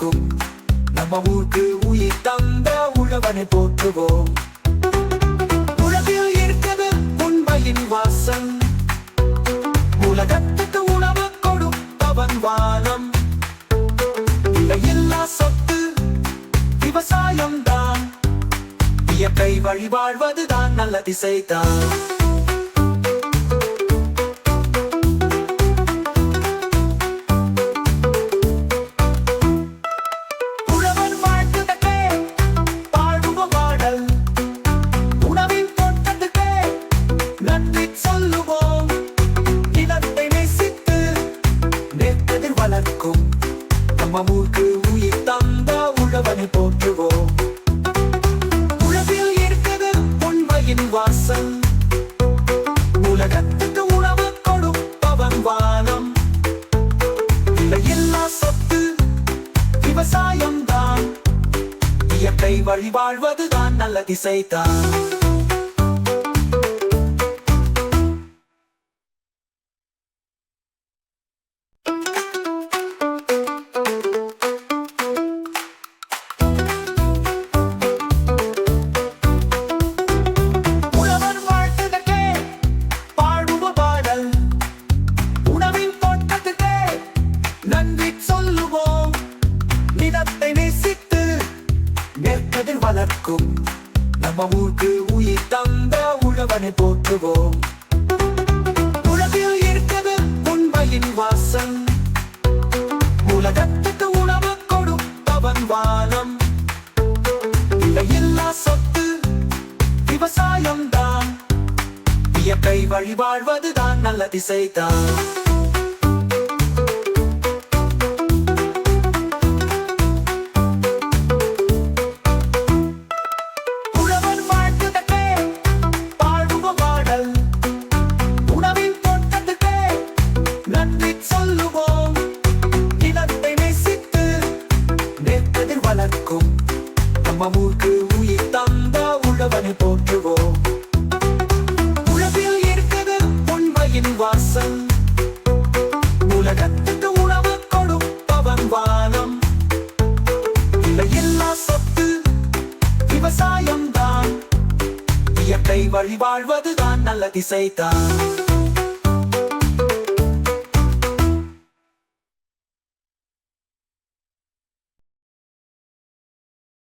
நிற்கும் நம்ம ஊருக்கு உயிர் தந்த உழவனை போற்றுவோம் உலகில் இருக்கிறது உண்மையின் வாசம் உலகத்துக்கு உணவு கொடுப்பவன் வானம். விலையில்லா சொத்து விவசாயம்தான். இயற்கை வழிபாழ்வதுதான் நல்ல திசைதான். நம்மமுக்கு உயிர் தந்த உழவனை போற்றுவோம். உழவில் இருக்கிறது உண்மையின் வாசல். உலகத்துக்கு உணவு கொடுப்பவன் வானம். எல்லா சொத்து விவசாயம் தான் இயற்கை வழி வாழ்வதுதான் நல்ல திசைதான். நிலத்தை நேசித்து நெற்கதிர் வளர்க்கும் நம்ம ஊருக்கு உயிர் தந்த உழவனை போற்றுவோம் உலகில் இருக்கிறது உண்மையின் வாசம் உலகத்துக்கு உணவு கொடுப்பவன் வானம் விலையில்லா சொத்து விவசாயம் தான் இயற்கை வழி நல்ல திசைதான் நம்ம உயிர் தந்த உழவனை போற்றுவோம். உழவில் இருக்குது உண்மையின் வாசல் உலகத்துக்கு உணவு கொடுப்பவன் வானம். இல்லை எல்லா சொத்து விவசாயம் தான் இயற்கை வழிவாழ்வதுதான் நல்ல திசைதான்.